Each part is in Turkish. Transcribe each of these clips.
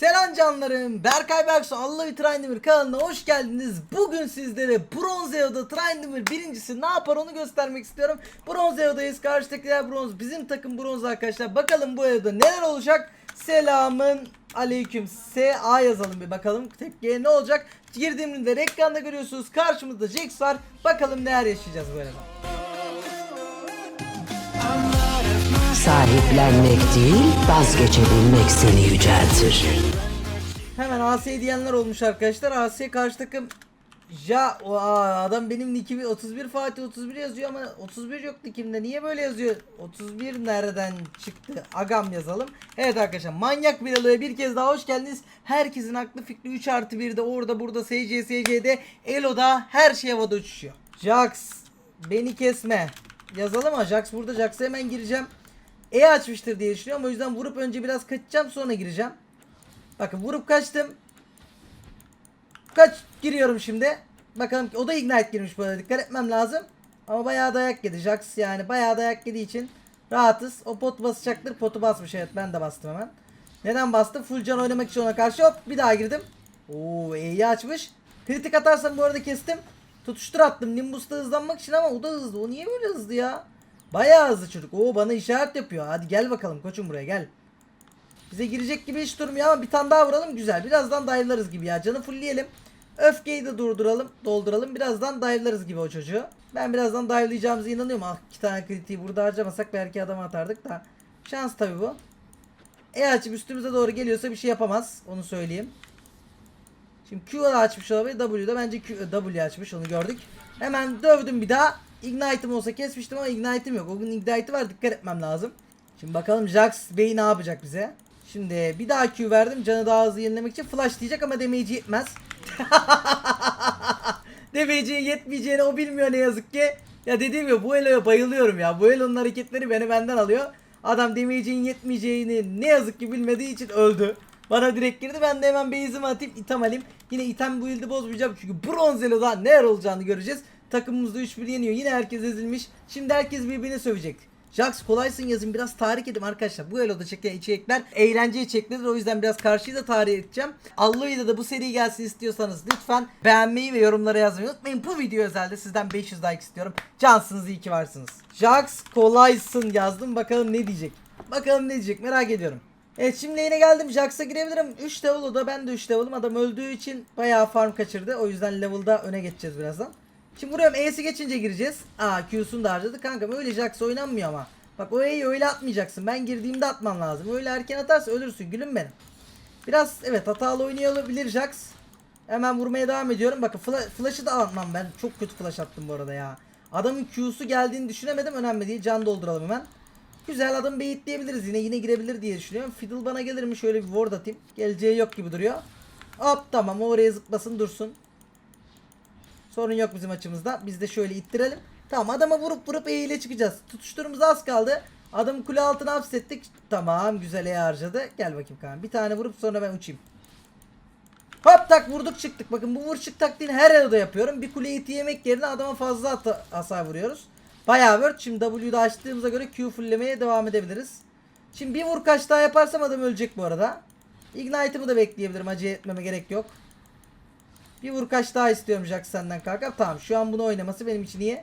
Selam canlarım. Berkay Berksu Allah Trindemir kanalına hoş geldiniz. Bugün sizlere Bronz Eo'da Trindemir birincisi ne yapar onu göstermek istiyorum. Bronz Eo'dayız. Karşıdakiler bronz. Bizim takım bronz arkadaşlar. Bakalım bu Eo'da neler olacak. Selamın aleyküm. SA yazalım bir bakalım. Tepkiye ne olacak? Girdiğimde ekranda görüyorsunuz. Karşımızda Jax var. Bakalım neler yaşayacağız bu arada. Sahiplenmek değil, vazgeçebilmek seni yüceltir. Hemen AS diyenler olmuş arkadaşlar. AS karşı takım Ja o adam benim nickimi 31 Fatih 31 yazıyor ama 31 yok nickimde. Niye böyle yazıyor? 31 nereden çıktı? Agam yazalım. Evet arkadaşlar manyak bir aloya bir kez daha hoş geldiniz. Herkesin aklı fikri 3 artı 1'de orada burada SC SC'de Elo'da her şey havada uçuşuyor. Jax beni kesme. Yazalım? Jax burada. Jax'a hemen gireceğim. E açmıştır diye düşünüyorum. O yüzden vurup önce biraz kaçacağım sonra gireceğim. Bakın vurup kaçtım. Kaç giriyorum şimdi. Bakalım o da ignite girmiş böyle dikkat etmem lazım. Ama bayağı dayak yedi Jax yani bayağı dayak yediği için rahatız. O pot basacaktır. Potu basmış evet ben de bastım hemen. Neden bastım? Full can oynamak için ona karşı hop bir daha girdim. Oo E'yi açmış. Kritik atarsam bu arada kestim. Tutuştur attım Nimbus'ta hızlanmak için ama o da hızlı. O niye böyle hızlı ya? Bayağı hızlı çocuk. Oo bana işaret yapıyor. Hadi gel bakalım koçum buraya gel. Bize girecek gibi hiç durmuyor ama bir tane daha vuralım güzel. Birazdan dive'larız gibi ya. Canı fullleyelim. Öfkeyi de durduralım, dolduralım. Birazdan dive'larız gibi o çocuğu. Ben birazdan dive'layacağımıza inanıyorum. Ah iki tane kritiği burada harcamasak belki adamı atardık da. Şans tabi bu. E açıp üstümüze doğru geliyorsa bir şey yapamaz. Onu söyleyeyim. Şimdi Q'da açmış olabilir. W'da bence Q, W açmış onu gördük. Hemen dövdüm bir daha. Ignite'ım olsa kesmiştim ama Ignite'ım yok. O gün Ignite'ı var dikkat etmem lazım. Şimdi bakalım Jax Bey ne yapacak bize. Şimdi bir daha Q verdim. Canı daha hızlı yenilemek için flash diyecek ama damage'i yetmez. Damage'in yetmeyeceğini o bilmiyor ne yazık ki. Ya dediğim gibi bu Elo'ya bayılıyorum ya. Bu Elo'nun hareketleri beni benden alıyor. Adam damage'in yetmeyeceğini ne yazık ki bilmediği için öldü. Bana direkt girdi. Ben de hemen base'imi atayım item alayım. Yine item build'i bozmayacağım. Çünkü bronz Elo'da neler olacağını göreceğiz. Takımımızda 3-1 yeniyor. Yine herkes ezilmiş. Şimdi herkes birbirini sövecek. Jax kolaysın yazın biraz tarih edeyim arkadaşlar. Bu Elo'da çekilen içerikler eğlence içerikleridir. O yüzden biraz karşıyı da tarih edeceğim. Allah'ıyla da bu seri gelsin istiyorsanız lütfen beğenmeyi ve yorumlara yazmayı unutmayın. Bu video özelde sizden 500 like istiyorum. Cansınız iyi ki varsınız. Jax kolaysın yazdım. Bakalım ne diyecek. Bakalım ne diyecek merak ediyorum. Evet şimdi yine geldim. Jax'a girebilirim. 3 level da ben de 3 level'ım. Adam öldüğü için bayağı farm kaçırdı. O yüzden level'da öne geçeceğiz birazdan. Şimdi vuruyorum E'si geçince gireceğiz. Aa Q'sunu da harcadı. Kankam öyle Jax oynanmıyor ama. Bak o E'yi öyle atmayacaksın. Ben girdiğimde atman lazım. Öyle erken atarsa ölürsün gülüm benim. Biraz evet hatalı oynuyor olabilir Jax. Hemen vurmaya devam ediyorum. Bakın fla flash'ı da atmam ben. Çok kötü flash attım bu arada ya. Adamın Q'su geldiğini düşünemedim. Önemli değil. Can dolduralım hemen. Güzel adam beyitleyebiliriz yine. Yine girebilir diye düşünüyorum. Fiddle bana gelir mi? Şöyle bir ward atayım. Geleceği yok gibi duruyor. Hop tamam o oraya zıplasın dursun. Sorun yok bizim açımızda. Biz de şöyle ittirelim. Tamam adama vurup vurup E ile çıkacağız. Tutuşturumuz az kaldı. Adamı kule altına hapsettik. Tamam güzel E harcadı. Gel bakayım kan. Bir tane vurup sonra ben uçayım. Hop tak vurduk çıktık. Bakın bu vur çık taktiğini her arada yapıyorum. Bir kuleyi iti yemek yerine adama fazla hasar vuruyoruz. Bayağı word. Şimdi W'da açtığımıza göre Q fulllemeye devam edebiliriz. Şimdi bir vur kaç daha yaparsam adam ölecek bu arada. Ignite'ımı da bekleyebilirim. Acele etmeme gerek yok. Bir vur kaç daha istiyorum Jax senden kanka. Tamam şu an bunu oynaması benim için iyi.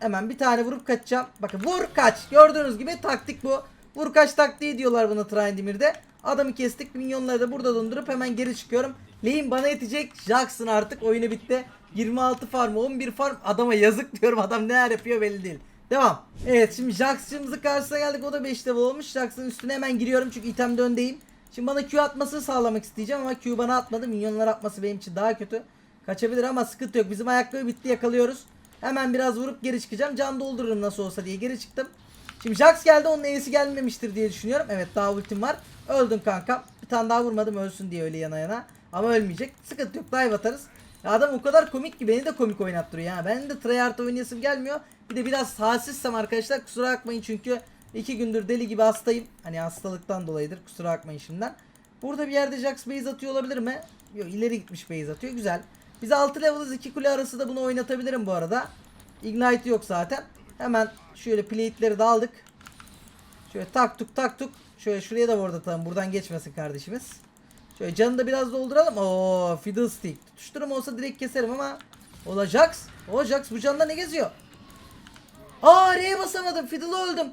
Hemen bir tane vurup kaçacağım. Bakın vur kaç. Gördüğünüz gibi taktik bu. Vur kaç taktiği diyorlar buna Trindemir'de. Adamı kestik. Minyonları da burada dondurup hemen geri çıkıyorum. Lane bana yetecek. Jackson artık oyunu bitti. 26 farm 11 farm. Adama yazık diyorum. Adam neler yapıyor belli değil. Devam. Evet şimdi Jax'cımızın karşısına geldik. O da 5 level olmuş. Jax'ın üstüne hemen giriyorum. Çünkü itemde öndeyim. Şimdi bana Q atmasını sağlamak isteyeceğim ama Q bana atmadı. Minyonlar atması benim için daha kötü. Kaçabilir ama sıkıntı yok. Bizim ayakkabı bitti yakalıyoruz. Hemen biraz vurup geri çıkacağım. Can doldururum nasıl olsa diye geri çıktım. Şimdi Jax geldi onun E'si gelmemiştir diye düşünüyorum. Evet daha ultim var. Öldün kankam. Bir tane daha vurmadım ölsün diye öyle yana yana. Ama ölmeyecek. Sıkıntı yok dive atarız. Ya adam o kadar komik ki beni de komik oynattırıyor ya. Ben de tryhard oynayasım gelmiyor. Bir de biraz halsizsem arkadaşlar kusura bakmayın çünkü iki gündür deli gibi hastayım. Hani hastalıktan dolayıdır kusura bakmayın şimdiden. Burada bir yerde Jax base atıyor olabilir mi? Yok ileri gitmiş base atıyor güzel. Biz 6 level'ız 2 kule arası da bunu oynatabilirim bu arada. Ignite yok zaten. Hemen şöyle plate'leri de aldık. Şöyle tak tuk tak tuk. Şöyle şuraya da ward atalım. Buradan geçmesin kardeşimiz. Şöyle canını da biraz dolduralım. Oo Fiddlestick. Tutuşturum olsa direkt keserim ama. Ola Jax. O Jax bu canla ne geziyor? Aa R'ye basamadım. Fiddle'ı öldüm.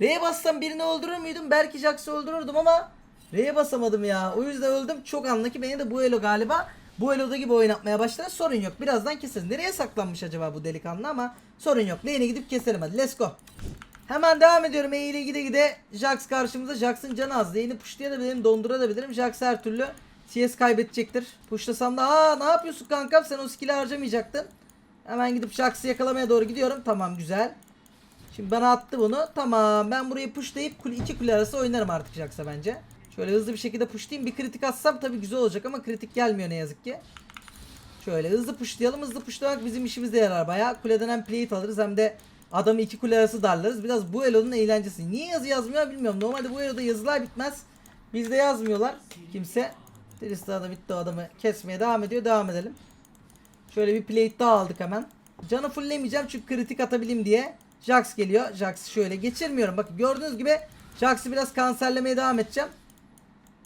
R'ye bassam birini öldürür müydüm? Belki Jax'ı öldürürdüm ama R'ye basamadım ya. O yüzden öldüm. Çok anla ki beni de bu elo galiba. Bu eloda gibi oynatmaya başladı. Sorun yok. Birazdan keseriz. Nereye saklanmış acaba bu delikanlı ama sorun yok. Lane'e gidip keselim hadi. Let's go. Hemen devam ediyorum. E gide gide Jax karşımıza. Jax'ın canı az. Lane'i pushlayabilirim, dondurabilirim. Jax her türlü CS kaybedecektir. Pushlasam da aa ne yapıyorsun kankam? Sen o skill'i harcamayacaktın. Hemen gidip Jax'ı yakalamaya doğru gidiyorum. Tamam güzel. Şimdi bana attı bunu. Tamam ben burayı pushlayıp kule, iki kule arası oynarım artık Jax'a bence. Şöyle hızlı bir şekilde pushlayayım. Bir kritik atsam tabii güzel olacak ama kritik gelmiyor ne yazık ki. Şöyle hızlı pushlayalım. Hızlı pushlamak bizim işimize yarar bayağı. Kuleden hem plate alırız hem de adamı iki kule arası darlarız. Biraz bu elonun eğlencesi. Niye yazı yazmıyor bilmiyorum. Normalde bu eloda yazılar bitmez. Bizde yazmıyorlar kimse. Tristana da bitti o adamı kesmeye devam ediyor. Devam edelim. Şöyle bir plate daha aldık hemen. Canı fulllemeyeceğim çünkü kritik atabileyim diye. Jax geliyor. Jax şöyle geçirmiyorum. Bakın gördüğünüz gibi Jax'ı biraz kanserlemeye devam edeceğim.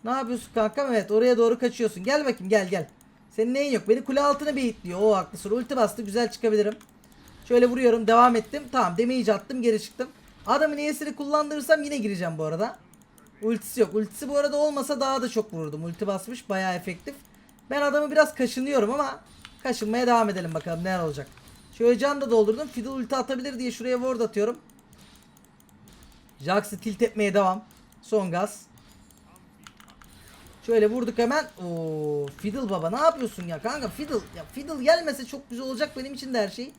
Ne yapıyorsun kankam? Evet oraya doğru kaçıyorsun. Gel bakayım gel gel. Senin neyin yok? Beni kule altına beyitliyor. O haklısın. Ulti bastı. Güzel çıkabilirim. Şöyle vuruyorum. Devam ettim. Tamam damage attım. Geri çıktım. Adamın E'sini kullandırırsam yine gireceğim bu arada. Ultisi yok. Ultisi bu arada olmasa daha da çok vururdum. Ulti basmış. Bayağı efektif. Ben adamı biraz kaşınıyorum ama kaşınmaya devam edelim bakalım neler olacak. Şöyle can da doldurdum. Fiddle ulti atabilir diye şuraya ward atıyorum. Jax'ı tilt etmeye devam. Son gaz. Şöyle vurduk hemen. Oo, Fiddle baba ne yapıyorsun ya kanka Fiddle. Ya Fiddle gelmese çok güzel olacak benim için de her şey.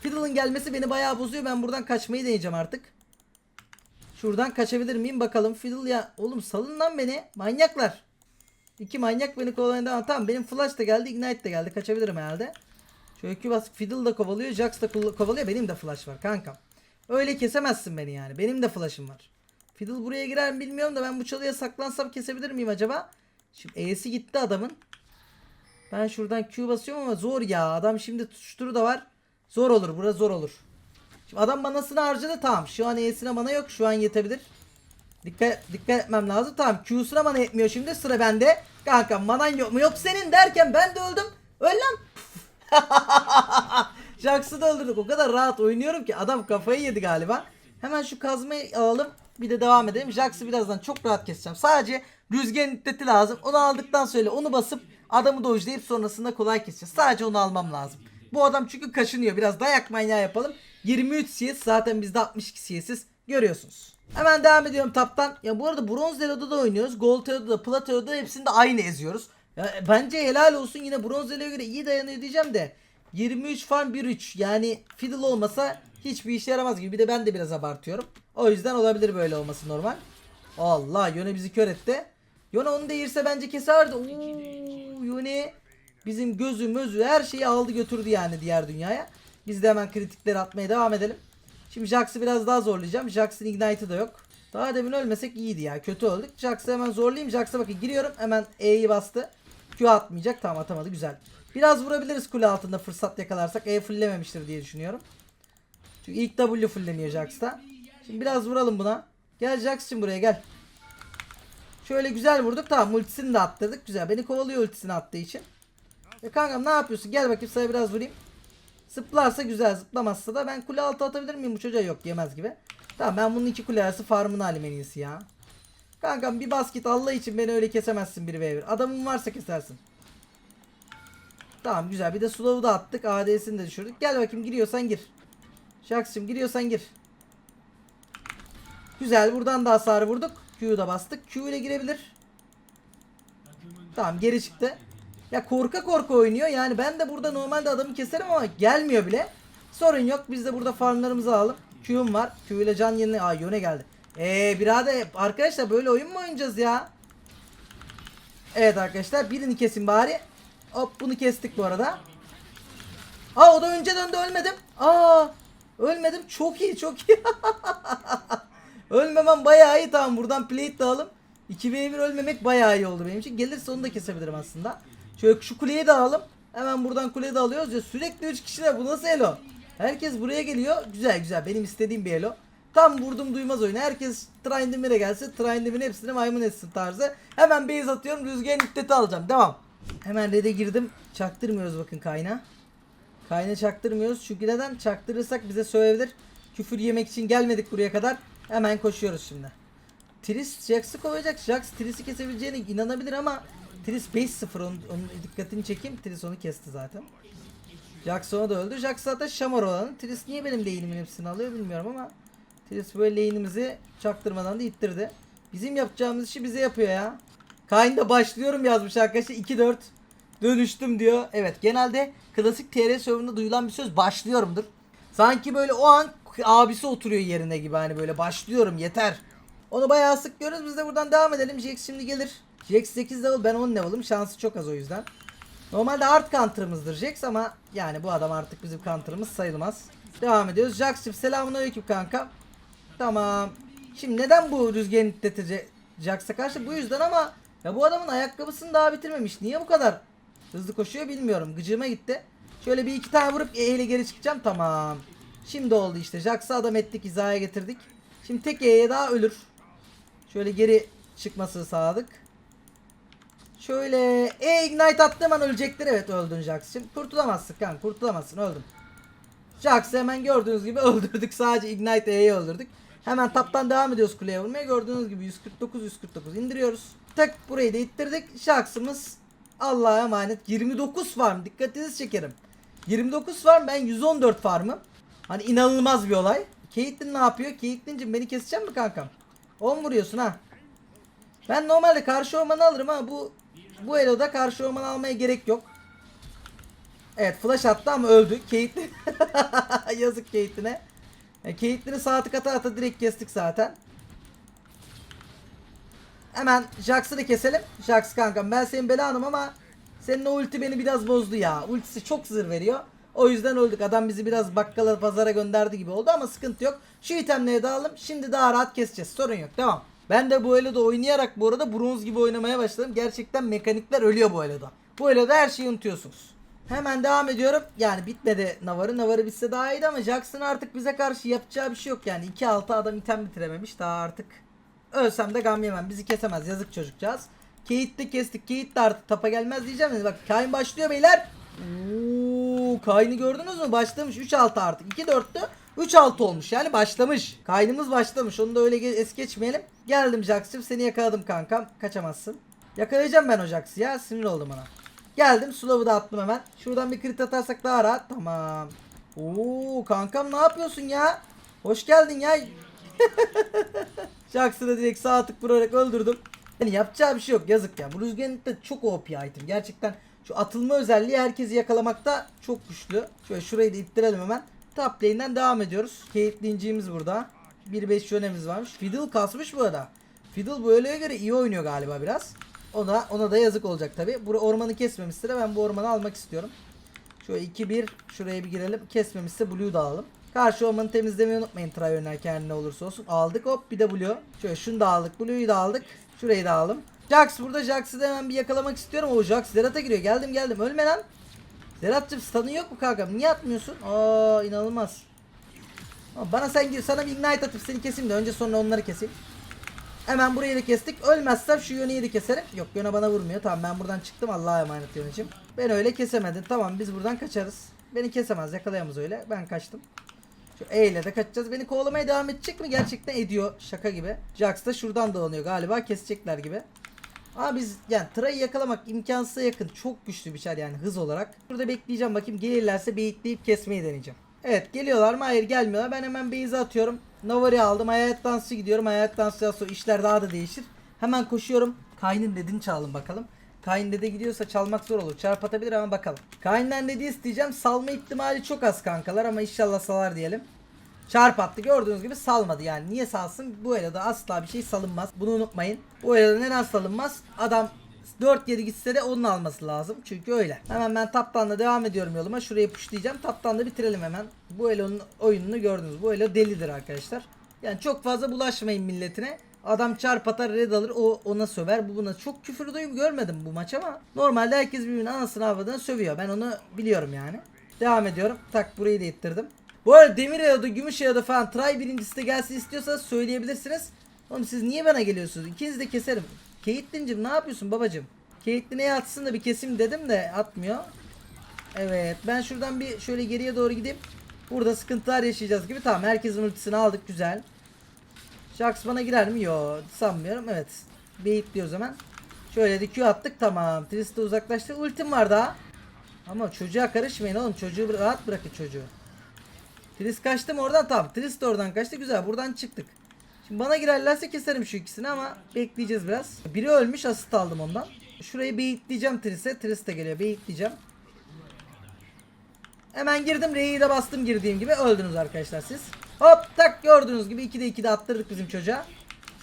Fiddle'ın gelmesi beni bayağı bozuyor. Ben buradan kaçmayı deneyeceğim artık. Şuradan kaçabilir miyim bakalım. Fiddle ya oğlum salın lan beni. Manyaklar. İki manyak beni kovalamaya devam. Tamam benim flash da geldi. Ignite de geldi. Kaçabilirim herhalde. Şöyle Q bas. Fiddle da kovalıyor. Jax da kovalıyor. Benim de flash var kankam. Öyle kesemezsin beni yani. Benim de flash'ım var. Fiddle buraya girer mi bilmiyorum da ben bu çalıya saklansam kesebilir miyim acaba? Şimdi E'si gitti adamın. Ben şuradan Q basıyorum ama zor ya. Adam şimdi tutuşturu da var. Zor olur. Bura zor olur. Şimdi adam manasını harcadı. Tamam. Şu an E'sine mana yok. Şu an yetebilir. Dikkat, dikkat etmem lazım. Tamam. Q'suna mana yetmiyor şimdi. Sıra bende. Kanka manan yok mu? Yok senin derken ben de öldüm. Öl lan. Jax'ı öldürdük. O kadar rahat oynuyorum ki adam kafayı yedi galiba. Hemen şu kazmayı alalım. Bir de devam edelim. Jax'ı birazdan çok rahat keseceğim. Sadece rüzgar iddeti lazım. Onu aldıktan sonra onu basıp adamı dojlayıp sonrasında kolay keseceğiz. Sadece onu almam lazım. Bu adam çünkü kaşınıyor. Biraz dayak manyağı yapalım. 23 CS zaten bizde 62 CS'iz. Görüyorsunuz. Hemen devam ediyorum taptan. Ya bu arada bronz elo'da da oynuyoruz. Gold elo'da da plat elo'da da hepsinde aynı eziyoruz. Ya e, bence helal olsun yine bronz elo'ya göre iyi dayanıyor diyeceğim de. 23 farm 1-3 yani fiddle olmasa hiçbir işe yaramaz gibi. Bir de ben de biraz abartıyorum. O yüzden olabilir böyle olması normal. Allah Yone bizi kör etti. Yone onu değirse bence keserdi. Oo, Yone bizim gözü mözü her şeyi aldı götürdü yani diğer dünyaya. Biz de hemen kritikleri atmaya devam edelim. Şimdi Jax'ı biraz daha zorlayacağım. Jax'ın ignite'ı da yok. Daha demin ölmesek iyiydi ya. Kötü öldük. Jax'ı hemen zorlayayım. Jax'a bakın giriyorum. Hemen E'yi bastı. Q atmayacak. Tamam atamadı. Güzel. Biraz vurabiliriz kule altında fırsat yakalarsak. E fulllememiştir diye düşünüyorum. Çünkü ilk W fullleniyor Jax'ta. Şimdi biraz vuralım buna. Gel Jax'cığım buraya gel. Şöyle güzel vurduk. Tamam ultisini de attırdık. Güzel. Beni kovalıyor ultisini attığı için. E kankam ne yapıyorsun? Gel bakayım sana biraz vurayım. Zıplarsa güzel. Zıplamazsa da ben kule altı atabilir miyim bu çocuğa? Yok yemez gibi. Tamam ben bunun iki kule arası farmını alayım en iyisi ya. Kankam bir basket Allah için beni öyle kesemezsin bir v 1 Adamın varsa kesersin. Tamam güzel. Bir de slow'u da attık. AD'sini de düşürdük. Gel bakayım giriyorsan gir. Jax'cığım giriyorsan gir. Güzel. Buradan da hasarı vurduk. Q'yu da bastık. Q ile girebilir. Tamam geri çıktı. Ya korka korka oynuyor. Yani ben de burada normalde adamı keserim ama gelmiyor bile. Sorun yok. Biz de burada farmlarımızı alalım. Q'um var. Q ile can yerine... Aa yöne geldi. Eee birader arkadaşlar böyle oyun mu oynayacağız ya? Evet arkadaşlar birini kesin bari. Hop bunu kestik bu arada. Aa o da önce döndü ölmedim. Aa ölmedim çok iyi çok iyi. Ölmemem bayağı iyi tamam buradan plate de alalım. 2v1 ölmemek bayağı iyi oldu benim için. Gelirse onu da kesebilirim aslında. Şöyle şu kuleyi de alalım. Hemen buradan kuleyi de alıyoruz ya sürekli 3 kişiler bu nasıl elo? Herkes buraya geliyor. Güzel güzel benim istediğim bir elo. Tam vurdum duymaz oyunu. Herkes Trindimire gelse Trindim'in hepsini maymun etsin tarzı. Hemen base atıyorum. Rüzgarın iddeti alacağım. Devam. Hemen red'e girdim. Çaktırmıyoruz bakın kayna. Kayna çaktırmıyoruz. Çünkü neden? Çaktırırsak bize söyleyebilir. Küfür yemek için gelmedik buraya kadar. Hemen koşuyoruz şimdi. Tris Jax'ı koyacak. Jax Tris'i kesebileceğine inanabilir ama Tris 5-0 onun, onun dikkatini çekeyim. Tris onu kesti zaten. Jax ona da öldü. Jax zaten şamar olanı. Tris niye benim lane'imin hepsini alıyor bilmiyorum ama Tris böyle lane'imizi çaktırmadan da ittirdi. Bizim yapacağımız işi bize yapıyor ya. Kain'de başlıyorum yazmış arkadaşlar. 2-4 dönüştüm diyor. Evet genelde klasik TR serverında duyulan bir söz başlıyorumdur. Sanki böyle o an abisi oturuyor yerine gibi hani böyle başlıyorum yeter. Onu bayağı sık görürüz. Biz de buradan devam edelim. Jax şimdi gelir. Jax 8 level ben 10 level'ım. Şansı çok az o yüzden. Normalde art counter'ımızdır Jax ama yani bu adam artık bizim counter'ımız sayılmaz. Devam ediyoruz. Jax'cım selamünaleyküm kanka. Tamam. Şimdi neden bu rüzgarın iddeti Jax'a karşı? Bu yüzden ama ya bu adamın ayakkabısını daha bitirmemiş. Niye bu kadar hızlı koşuyor bilmiyorum. Gıcığıma gitti. Şöyle bir iki tane vurup E ile geri çıkacağım. Tamam. Şimdi oldu işte. Jax'ı adam ettik hizaya getirdik. Şimdi tek E'ye daha ölür. Şöyle geri çıkmasını sağladık. Şöyle E ignite attığım an ölecektir. Evet öldün Jax'cığım. Kurtulamazsın kan. Kurtulamazsın. Öldüm. Jax'ı hemen gördüğünüz gibi öldürdük. Sadece ignite E'yi öldürdük. Hemen taptan devam ediyoruz kuleye vurmaya. Gördüğünüz gibi 149 149 indiriyoruz. Tek burayı da ittirdik. Jax'ımız Allah'a emanet. 29 farm. Dikkatinizi çekerim. 29 farm ben 114 farmım. Hani inanılmaz bir olay. Caitlyn ne yapıyor? Caitlyn'cim beni kesecek mi kankam? 10 vuruyorsun ha. Ben normalde karşı ormanı alırım ama bu bu eloda karşı ormanı almaya gerek yok. Evet flash attı ama öldü. Caitlyn. Yazık Caitlyn'e. Yani Caitlyn'i sağ tık ata direkt kestik zaten. Hemen Jax'ı da keselim. Jax kankam ben senin belanım ama senin o ulti beni biraz bozdu ya. Ultisi çok zır veriyor. O yüzden öldük. Adam bizi biraz bakkala pazara gönderdi gibi oldu ama sıkıntı yok. Şu itemleri de alalım. Şimdi daha rahat keseceğiz. Sorun yok. Devam. Ben de bu eloda oynayarak bu arada bronz gibi oynamaya başladım. Gerçekten mekanikler ölüyor bu eloda. Bu eloda her şeyi unutuyorsunuz. Hemen devam ediyorum. Yani bitmedi Navar'ı. Navar'ı bitse daha iyiydi ama Jackson artık bize karşı yapacağı bir şey yok yani. 2-6 adam item bitirememiş. Daha artık ölsem de gam yemem. Bizi kesemez. Yazık çocukcağız. Kate de kestik. Kate de artık tapa gelmez diyeceğim. Bak Kayn başlıyor beyler. Oo, Kayn'ı gördünüz mü? Başlamış. 3-6 artık. 2-4'tü. 3-6 olmuş yani başlamış. Kaynımız başlamış. Onu da öyle es geçmeyelim. Geldim Jax'cığım. Seni yakaladım kankam. Kaçamazsın. Yakalayacağım ben o Jax'ı ya. Sinir oldum ona. Geldim. Slow'u da attım hemen. Şuradan bir crit atarsak daha rahat. Tamam. Oo kankam ne yapıyorsun ya? Hoş geldin ya. Jax'ı da direkt sağ tık vurarak öldürdüm. Yani yapacağı bir şey yok yazık ya. Bu rüzgarın da çok OP item. Gerçekten şu atılma özelliği herkesi yakalamakta çok güçlü. Şöyle şurayı da ittirelim hemen. Top lane'den devam ediyoruz. Caitlyn'ciğimiz burada. 1-5 yönemiz varmış. Fiddle kasmış bu arada. Fiddle bu öğleye göre iyi oynuyor galiba biraz. Ona ona da yazık olacak tabi. Bu ormanı kesmemişse de ben bu ormanı almak istiyorum. Şöyle 2-1 şuraya bir girelim. Kesmemişse Blue da alalım. Karşı ormanı temizlemeyi unutmayın try oynarken ne olursa olsun. Aldık hop bir de Blue. Şöyle şunu da aldık. Blue'yu da aldık. Şurayı da alalım. Jax burada Jax'ı da hemen bir yakalamak istiyorum. O Jax Zerat'a giriyor. Geldim geldim. Ölme lan. Zerat'cığım stun'ın yok mu kankam? Niye atmıyorsun? Aa inanılmaz. Bana sen gir. Sana bir ignite atıp seni keseyim de önce sonra onları keseyim. Hemen burayı da kestik. Ölmezsem şu yöneyi de keserim. Yok yöne bana vurmuyor. Tamam ben buradan çıktım. Allah'a emanet yönecim. Ben öyle kesemedin. Tamam biz buradan kaçarız. Beni kesemez. Yakalayamaz öyle. Ben kaçtım. Şu E ile de kaçacağız. Beni kovalamaya devam edecek mi? Gerçekten ediyor. Şaka gibi. Jax da şuradan dolanıyor galiba. Kesecekler gibi. Ama biz yani Tra'yı yakalamak imkansıza yakın. Çok güçlü bir şey yani hız olarak. Burada bekleyeceğim bakayım. Gelirlerse beyitleyip kesmeyi deneyeceğim. Evet geliyorlar mı? Hayır gelmiyorlar. Ben hemen base'e atıyorum. Navari aldım. Hayalet dansı gidiyorum. Hayalet dansı sonra işler daha da değişir. Hemen koşuyorum. Kayn'ın dediğini çalalım bakalım. Kayn dede gidiyorsa çalmak zor olur. Çarp atabilir ama bakalım. Kayn'den dediği isteyeceğim. Salma ihtimali çok az kankalar ama inşallah salar diyelim. Çarp attı gördüğünüz gibi salmadı yani niye salsın bu eloda asla bir şey salınmaz bunu unutmayın bu eloda neden salınmaz adam 4-7 gitse de onun alması lazım. Çünkü öyle. Hemen ben taptan da devam ediyorum yoluma. Şurayı pushlayacağım taptan da bitirelim hemen. Bu elonun oyununu gördünüz. Bu elo delidir arkadaşlar. Yani çok fazla bulaşmayın milletine. Adam çarp atar red alır o ona söver. Bu buna çok küfür duyum görmedim bu maç ama normalde herkes birbirinin anasını avradını sövüyor. Ben onu biliyorum yani. Devam ediyorum. Tak burayı da ittirdim. Bu arada demir ya da gümüş ya da falan try birincisi de gelsin istiyorsanız söyleyebilirsiniz. Oğlum siz niye bana geliyorsunuz? İkinizi de keserim. Caitlyn'cim ne yapıyorsun babacım? Caitlyn'e atsın da bir kesim dedim de atmıyor. Evet ben şuradan bir şöyle geriye doğru gideyim. Burada sıkıntılar yaşayacağız gibi. Tamam herkesin ultisini aldık güzel. Jax bana girer mi? Yo sanmıyorum. Evet. Beyitliyoruz hemen. Şöyle de Q attık tamam. Tris de uzaklaştı. Ultim var daha. Ama çocuğa karışmayın oğlum. Çocuğu rahat bırakın çocuğu. Tris kaçtı mı oradan? Tamam. Tris oradan kaçtı. Güzel. Buradan çıktık. Şimdi bana girerlerse keserim şu ikisini ama bekleyeceğiz biraz. Biri ölmüş. Asist aldım ondan. Şurayı beyitleyeceğim Tris'e. Tris de geliyor. Beyitleyeceğim. Hemen girdim. R'yi de bastım girdiğim gibi. Öldünüz arkadaşlar siz. Hop tak gördüğünüz gibi 2'de 2'de attırdık bizim çocuğa.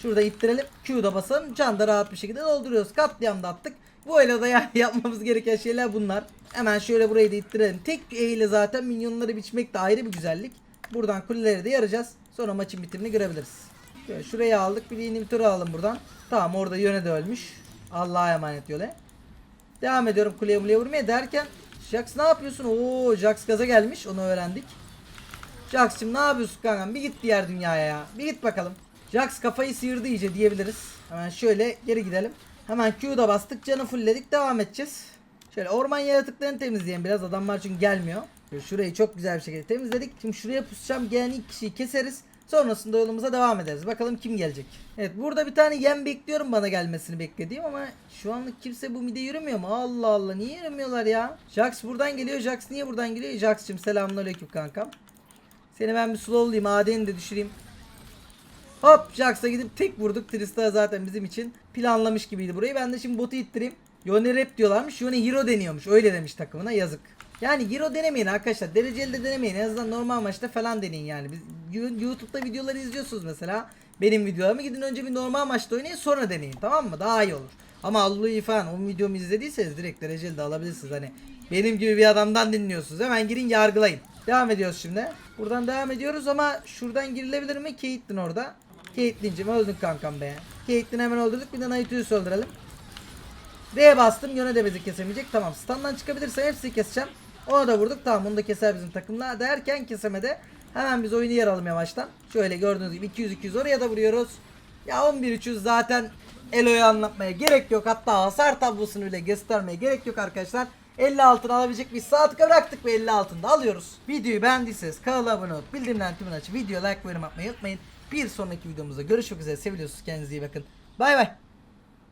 Şurada ittirelim. Q'da basalım. Can da rahat bir şekilde dolduruyoruz. Katliam da attık. Bu ele de yani yapmamız gereken şeyler bunlar. Hemen şöyle burayı da ittirelim. Tek E ile zaten minyonları biçmek de ayrı bir güzellik. Buradan kuleleri de yaracağız. Sonra maçın bitimini görebiliriz. Şöyle şurayı aldık. Bir de alalım buradan. Tamam orada yöne de ölmüş. Allah'a emanet yöne. Devam ediyorum kuleye muleye vurmaya derken Jax ne yapıyorsun? Oo Jax gaza gelmiş. Onu öğrendik. Jax'cım ne yapıyorsun kankam? Bir git diğer dünyaya ya. Bir git bakalım. Jax kafayı sıyırdı iyice diyebiliriz. Hemen şöyle geri gidelim. Hemen Q'da bastık. Canı fullledik. Devam edeceğiz. Şöyle orman yaratıklarını temizleyelim biraz. Adamlar çünkü gelmiyor. Şurayı çok güzel bir şekilde temizledik. Şimdi şuraya pusacağım. Gelen ilk kişiyi keseriz. Sonrasında yolumuza devam ederiz. Bakalım kim gelecek. Evet burada bir tane yem bekliyorum bana gelmesini beklediğim ama şu anlık kimse bu mide yürümüyor mu? Allah Allah niye yürümüyorlar ya? Jax buradan geliyor. Jax niye buradan geliyor? Jax'cım selamünaleyküm kankam. Seni ben bir slowlayayım. AD'ni de düşüreyim. Hop Jax'a gidip tek vurduk. Trista zaten bizim için planlamış gibiydi burayı. Ben de şimdi botu ittireyim. Yone rap diyorlarmış. Yone hero deniyormuş. Öyle demiş takımına yazık. Yani hero denemeyin arkadaşlar. Dereceli de denemeyin. En azından normal maçta falan deneyin yani. Biz YouTube'da videoları izliyorsunuz mesela. Benim videolarımı gidin önce bir normal maçta oynayın sonra deneyin tamam mı? Daha iyi olur. Ama Allah'ı falan o videomu izlediyseniz direkt dereceli de alabilirsiniz. Hani benim gibi bir adamdan dinliyorsunuz. Hemen girin yargılayın. Devam ediyoruz şimdi. Buradan devam ediyoruz ama şuradan girilebilir mi? Caitlyn orada. Caitlyn'cim öldün kankam be. Caitlyn hemen öldürdük. Bir de Naitu'yu öldürelim. D bastım. Yöne de bizi kesemeyecek. Tamam. Standdan çıkabilirse hepsini keseceğim. Onu da vurduk. Tamam onu da keser bizim takımla. Derken kesemede. Hemen biz oyunu yer alalım yavaştan. Şöyle gördüğünüz gibi 200-200 oraya da vuruyoruz. Ya 11-300 zaten Elo'yu anlatmaya gerek yok. Hatta hasar tablosunu bile göstermeye gerek yok arkadaşlar. 50 altın alabilecek bir saat bıraktık ve 50 altında alıyoruz. Videoyu beğendiyseniz kanala abone olup bildirimden tümünü açıp video like ve yorum atmayı unutmayın. Bir sonraki videomuzda görüşmek üzere. Seviliyorsunuz. Kendinize iyi bakın. Bay bay.